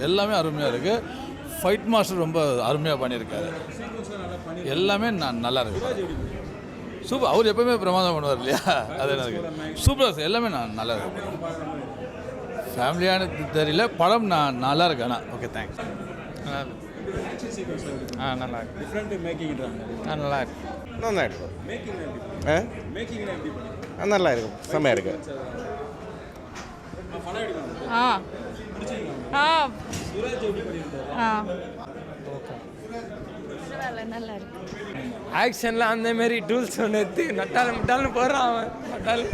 எல்லாமே அருமையாக இருக்குது ஃபைட் மாஸ்டர் ரொம்ப அருமையாக பண்ணியிருக்காரு. எல்லாமே ந- நல்லா இருக்கு. சூப்பர் அவர் எப்பவுமே பிரமாதம் பண்ணுவார் இல்லையா? அது எனக்கு சூப்பராக எல்லாமே நான் நல்லா இருக்கு. ஃபேமிலியான தெரியல. படம் நான் நல்லா இருக்கு. ஆனால் ஓகே தேங்க்ஸ் ஆ நல்லா இருக்கு. ஆ நல்லா இருக்கு. நல்லா இருக்கும் ஆ, நல்லா இருக்கும் செம்மையாக இருக்கு. ஆ. ஆ. சுராஜ் எப்படி பண்ணியிருந்தாரு ஆ. நல்லா இருக்கு ஆக்ஷனில் அந்த மாரி டூல்ஸ் ஒன்று எடுத்து நட்டால் முட்டால்னு போடுறான் அவன். நட்டால்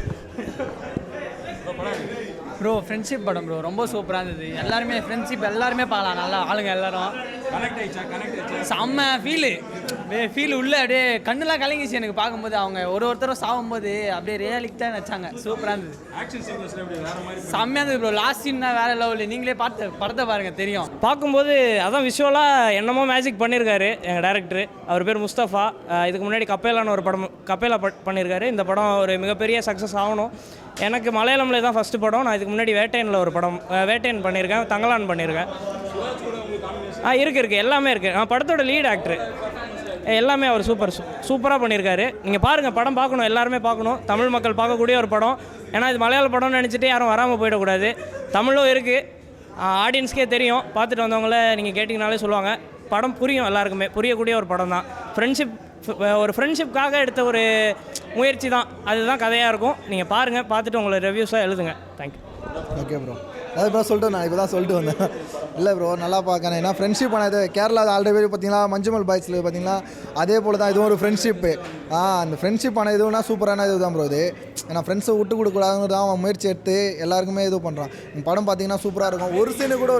ப்ரோ ஃப்ரெண்ட்ஷிப் படம் ப்ரோ ரொம்ப சூப்பராக இருந்தது. எல்லாருமே ஃப்ரெண்ட்ஷிப் எல்லாருமே பார்க்கலாம் நல்லா ஆளுங்க எல்லாரும். செம்ம ஃபீலு ஃபீல் உள்ள அப்படியே கண்ணுலாம் கலங்கிச்சு எனக்கு பார்க்கும்போது. அவங்க ஒரு ஒருத்தரும் சாகும்போது அப்படியே ரியலிக்டாக நடிச்சாங்க. சூப்பராக இருந்தது. செம்மையாக இருந்தது ப்ரோ லாஸ்ட் சீன் தான் வேற லெவலில் நீங்களே பார்த்து படத்தை பாருங்க தெரியும். பார்க்கும்போது அதான் விஷுவலாக என்னமோ மேஜிக் பண்ணியிருக்காரு எங்கள் டேரக்டர் அவர் பேர் முஸ்தஃபா இதுக்கு முன்னாடி கப்பேலான ஒரு படம் கப்பேலா பட் பண்ணியிருக்காரு இந்த படம் ஒரு மிகப்பெரிய சக்ஸஸ் ஆகணும். எனக்கு மலையாளமில் தான் ஃபஸ்ட்டு படம். நான் இதுக்கு முன்னாடி வேட்டையனில் ஒரு படம் வேட்டையன் பண்ணியிருக்கேன் தங்கலான் பண்ணியிருக்கேன் ஆ இருக்குது இருக்குது எல்லாமே இருக்குது நான் படத்தோட லீட் ஆக்டர் எல்லாமே அவர் சூப்பர் சூப்பராக பண்ணியிருக்காரு. நீங்கள் பாருங்கள் படம் பார்க்கணும் எல்லாருமே பார்க்கணும். தமிழ் மக்கள் பார்க்கக்கூடிய ஒரு படம். ஏன்னா இது மலையாள படம்னு நினச்சிட்டு யாரும் வராமல் போயிடக்கூடாது. தமிழும் இருக்குது ஆடியன்ஸ்க்கே தெரியும். பார்த்துட்டு வந்தவங்கள நீங்கள் கேட்டிங்கனாலே சொல்லுவாங்க. படம் புரியும் எல்லாருக்குமே. புரியக்கூடிய ஒரு படம் தான் ஃப்ரெண்ட்ஷிப் ஒரு ஃப்ரெண்ட்ஷிப்புக்காக எடுத்த ஒரு முயற்சி தான் அதுதான் கதையாக இருக்கும். நீங்கள் பாருங்கள் பார்த்துட்டு உங்களை ரிவ்யூஸாக எழுதுங்க. தேங்க்யூ ஓகே ப்ரோ அது ப்ரோ சொல்லிட்டு நான் இப்போ தான் சொல்லிட்டு வந்தேன். இல்லை ப்ரோ நல்லா பார்க்கறேன். ஏன்னா ஃப்ரெண்ட்ஷிப் ஆனது கேரளா ஆல்ரெடி பார்த்தீங்களா மஞ்சுமல் பாய்ஸில் பார்த்தீங்களா அதே போல் தான் இதுவும் ஒரு ஃப்ரெண்ட்ஷிப்பு ஆ அந்த ஃப்ரெண்ட்ஷிப் ஆன இதுனா சூப்பரான இது தான் ப்ரோ இது. ஏன்னா ஃப்ரெண்ட்ஸை விட்டு கொடுக்கூடாதுன்னு தான் அவன் முயற்சி எடுத்து எல்லாருக்குமே இது பண்ணுறான் படம் பார்த்தீங்கன்னா சூப்பராக இருக்கும். ஒரு சீனு கூட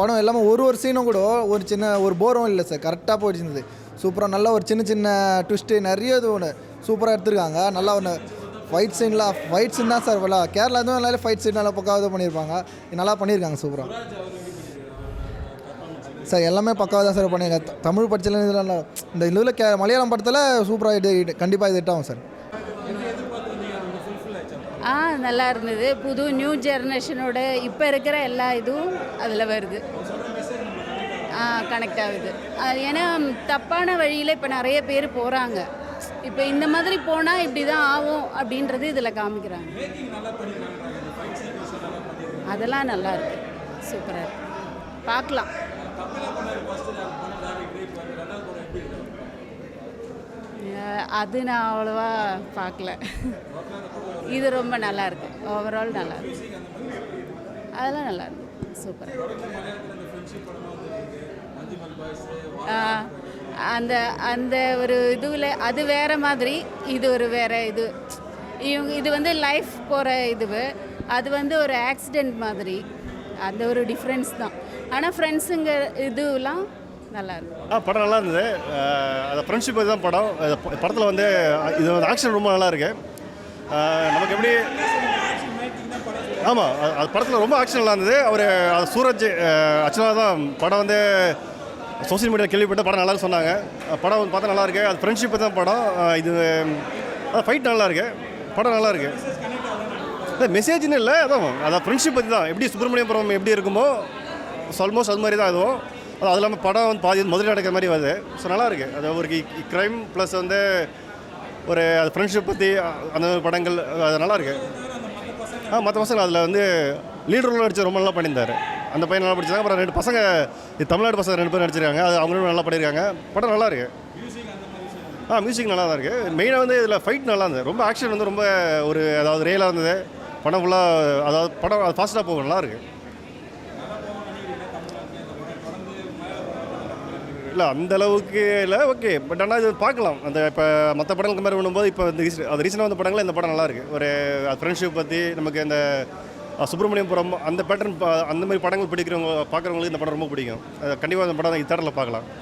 படம் எல்லாமே ஒரு ஒரு சீனும் கூட ஒரு சின்ன ஒரு போரும் இல்லை சார் கரெக்டாக போயிடுச்சு சூப்பராக நல்ல ஒரு சின்ன சின்ன ட்விஸ்ட்டு நிறைய இது ஒன்று சூப்பராக எடுத்திருக்காங்க. நல்லா ஒன்று ஃபைட் சீன்லாம் ஃபைட் சீன் தான் சார் இவ்வளோ கேரளா இதுவும் நல்லா ஃபைட் சீன் நல்லா பக்காவாக இது பண்ணியிருப்பாங்க. நல்லா பண்ணியிருக்காங்க சூப்பராக சார் எல்லாமே பக்காவாக தான் சார் பண்ணியிருக்காங்க. தமிழ் படத்தில் இதில் இந்த இதில் கே மலையாளம் படத்தில் சூப்பராக இது கண்டிப்பாக இது ஆகும் சார் ஆ நல்லா இருந்தது. புது நியூ ஜெனரேஷனோட இப்போ இருக்கிற எல்லா இதுவும் அதில் வருது. கனெக்ட் ஆகுது. ஏன்னா தப்பான வழியில் இப்போ நிறைய பேர் போகிறாங்க இப்போ இந்த மாதிரி போனால் இப்படி தான் ஆகும் அப்படின்றது இதில் காமிக்கிறாங்க. அதெல்லாம் நல்லா இருக்கு. சூப்பராக இருக்கு. பார்க்கலாம். அது நான் அவ்வளோவா பார்க்கல. இது ரொம்ப நல்லா இருக்கு. ஓவரால் நல்லா இருக்கு. அதெல்லாம் நல்லா இருக்கு. சூப்பர் அந்த அந்த ஒரு இதுவில் அது வேற மாதிரி இது ஒரு வேற இது. இவங்க இது வந்து லைஃப் போகிற இது. அது வந்து ஒரு ஆக்சிடெண்ட் மாதிரி. அந்த ஒரு டிஃப்ரென்ஸ் தான். ஆனால் ஃப்ரெண்ட்ஸுங்க இதுலாம் நல்லா இருந்தது ஆ படம் நல்லா இருந்தது. அது ஃப்ரெண்ட்ஷிப் தான் படம். படத்தில் வந்து இது வந்து ஆக்ஷன் ரொம்ப நல்லா இருக்கு. நமக்கு எப்படி ஆமாம் அது படத்தில் ரொம்ப ஆக்ஷன் நல்லா இருந்தது அவர் அது சூரஜ் ஆக்சுவலாக தான் படம் வந்து சோஷியல் மீடியா கேள்விப்பட்ட படம் நல்லா சொன்னாங்க. படம் வந்து பார்த்தா நல்லா இருக்கு அது ஃப்ரெண்ட்ஷிப் தான் படம். இது இது ஃபைட் நல்லா இருக்கு படம் நல்லா இருக்கு இல்லை மெசேஜ்னு இல்லை அதான் அதான் ஃப்ரெண்ட்ஷிப் பற்றி தான். எப்படி சுப்பிரமணியபுரம் எப்படி இருக்குமோ ஆல்மோஸ்ட் அது மாதிரி தான் அதுவும். அது அது இல்லாமல் படம் வந்து பாதி முதலில் நடக்கிற மாதிரி வருது. ஸோ நல்லா இருக்கு அது ஒரு க்ரைம் ப்ளஸ் வந்து ஒரு அது ஃப்ரெண்ட்ஷிப் பற்றி அந்த படங்கள் அது நல்லா இருக்குது ஆ மற்ற பசங்க அதில் வந்து லீடர் ரோல் நடிச்சு ரொம்ப நல்லா பண்ணியிருந்தார். அந்த பையன் நல்லா படிச்சாங்க அப்புறம் ரெண்டு பசங்க இது தமிழ்நாடு பசங்க ரெண்டு பேர் நடிச்சிருக்காங்க. அது அவங்களும் நல்லா பண்ணியிருக்காங்க. படம் நல்லா இருக்கு. ஆ மியூசிக் நல்லா தான் இருக்குது மெயினாக வந்து இதில் ஃபைட் நல்லா இருந்தது. ரொம்ப ஆக்ஷன் வந்து ரொம்ப ஒரு அதாவது ரியலாக இருந்தது. படம் ஃபுல்லாக அதாவது படம் அது ஃபாஸ்ட்டாக போகும். நல்லா இருக்குது இல்லை அந்த அளவுக்கு இல்லை ஓகே பட் ஆனால் இது பார்க்கலாம். அந்த இப்போ மற்ற படங்கள் கம்பேர் பண்ணும்போது இப்போ இந்த recent- அது ரீசெண்டாக வந்த படங்கள் இந்த படம் நல்லாயிருக்கு ஒரு ஃப்ரெண்ட்ஷிப் பற்றி நமக்கு இந்த அஹ், சுப்பிரமணியபுரம் அந்த பேட்டர்ன் அந்த மாதிரி படங்கள் பிடிக்கிறவங்க பார்க்குறவங்களுக்கு இந்த படம் ரொம்ப பிடிக்கும். கண்டிப்பாக அந்த படம் தேட்டரில் பார்க்கலாம்.